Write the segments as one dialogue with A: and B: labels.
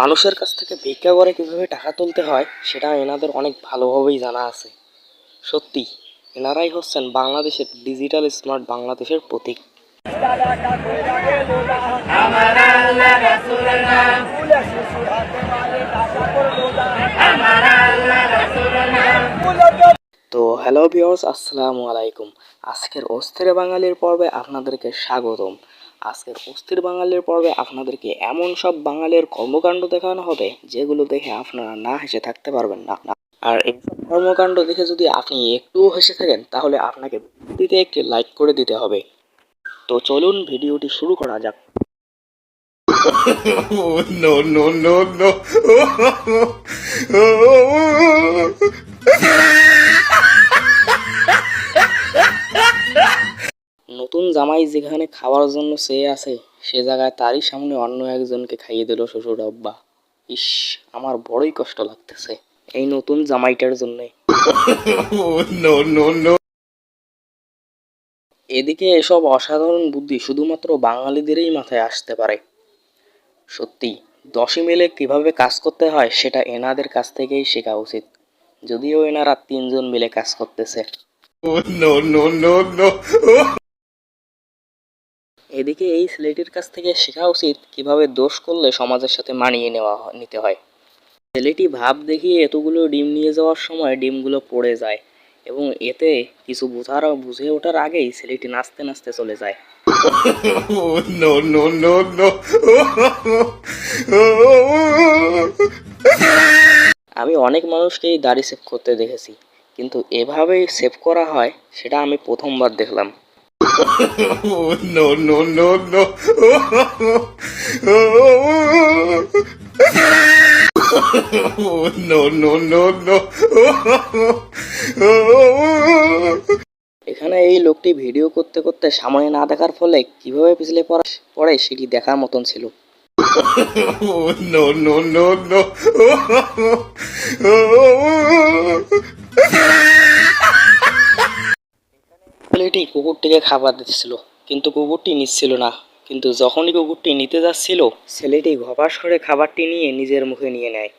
A: মানুষের কাছ থেকে ভিক্ষা করে কীভাবে টাকা তুলতে হয়, সেটা এনাদের অনেক ভালোভাবেই জানা আছে। সত্যি, এনারাই হচ্ছেন বাংলাদেশের ডিজিটাল স্মার্ট বাংলাদেশের প্রতীক। তো হ্যালো ভিওর্স আসসালামু আলাইকুম। আজকের অস্থির বাঙালির পর্বে আপনাদেরকে স্বাগতম। আজকের অস্থির বাঙালির পর্বে আপনাদেরকে এমন সব বাঙালির কর্মকাণ্ড দেখানো হবে, যেগুলো দেখে আপনারা না হেসে থাকতে পারবেন না। আর এইসব কর্মকাণ্ড দেখে যদি আপনি একটুও হেসে থাকেন, তাহলে আপনাকে দিতে একটি লাইক করে দিতে হবে। তো চলুন ভিডিওটি শুরু করা যাক
B: no, no, no, no.
A: নতুন জামাই যেখানে খাওয়ার জন্য চেয়ে আছে সে জায়গায় তারই সামনে অন্য একজনকে খাইয়ে দিল শ্বশুর আব্বা ইস আমার বড়ই কষ্ট লাগতেছে এই নতুন জামাইটার জন্যে. এদিকে এসব অসাধারণ বুদ্ধি শুধুমাত্র বাঙালিদেরই মাথায় আসতে পারে। সত্যি দশই মিলে কীভাবে কাজ করতে হয় সেটা এনাদের কাছ থেকেই শেখা উচিত। যদিও এনারা তিনজন মিলে কাজ করতেছে. এদিকে এই ছেলেটির কাছ থেকে শেখা উচিত কীভাবে দোষ করলে সমাজের সাথে মানিয়ে নেওয়া নিতে হয়। ছেলেটি ভাব দেখিয়ে এতগুলো ডিম নিয়ে যাওয়ার সময় ডিমগুলো পড়ে যায়। এবং এতে কিছু বোঝার বুঝে ওঠার আগেই ছেলেটি নাচতে নাচতে চলে যায়
B: Oh.
A: আমি অনেক মানুষকেই দাড়ি সেভ করতে দেখেছি কিন্তু এভাবেই সেভ করা হয় সেটা আমি প্রথমবার দেখলাম
B: Oh. Oh, no, no, no, no.
A: এখানে এই লোকটি ভিডিও করতে করতে সামনে না দেখার ফলে কীভাবে পিছলে পড়া সেটি দেখার মতন ছিল. ছেলেটি কুকুরটিকে খাবার দিচ্ছিল, কিন্তু কুকুরটি নিচ্ছিল না কিন্তু যখনই কুকুরটি নিতে যাচ্ছিল, ছেলেটি ঘপাস করে খাবারটি নিয়ে নিজের মুখে নিয়ে নেয়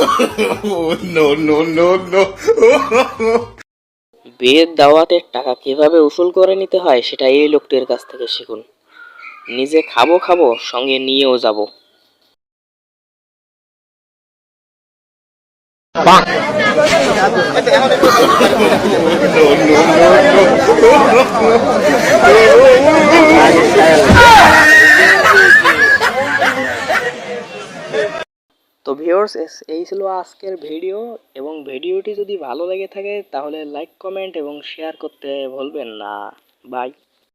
A: বিয়ের দাওয়াতের টাকা কীভাবে উসুল করে নিতে হয় সেটা এই লোকটির কাছ থেকে শিখুন। নিজে খাব খাব সঙ্গে নিয়েও যাব।
B: No, no, no, no.
A: তো ভিউয়ার্স এই ছিল আজকের ভিডিও এবং ভিডিওটি যদি ভালো লেগে থাকে তাহলে লাইক, কমেন্ট এবং শেয়ার করতে ভুলবেন না। বাই।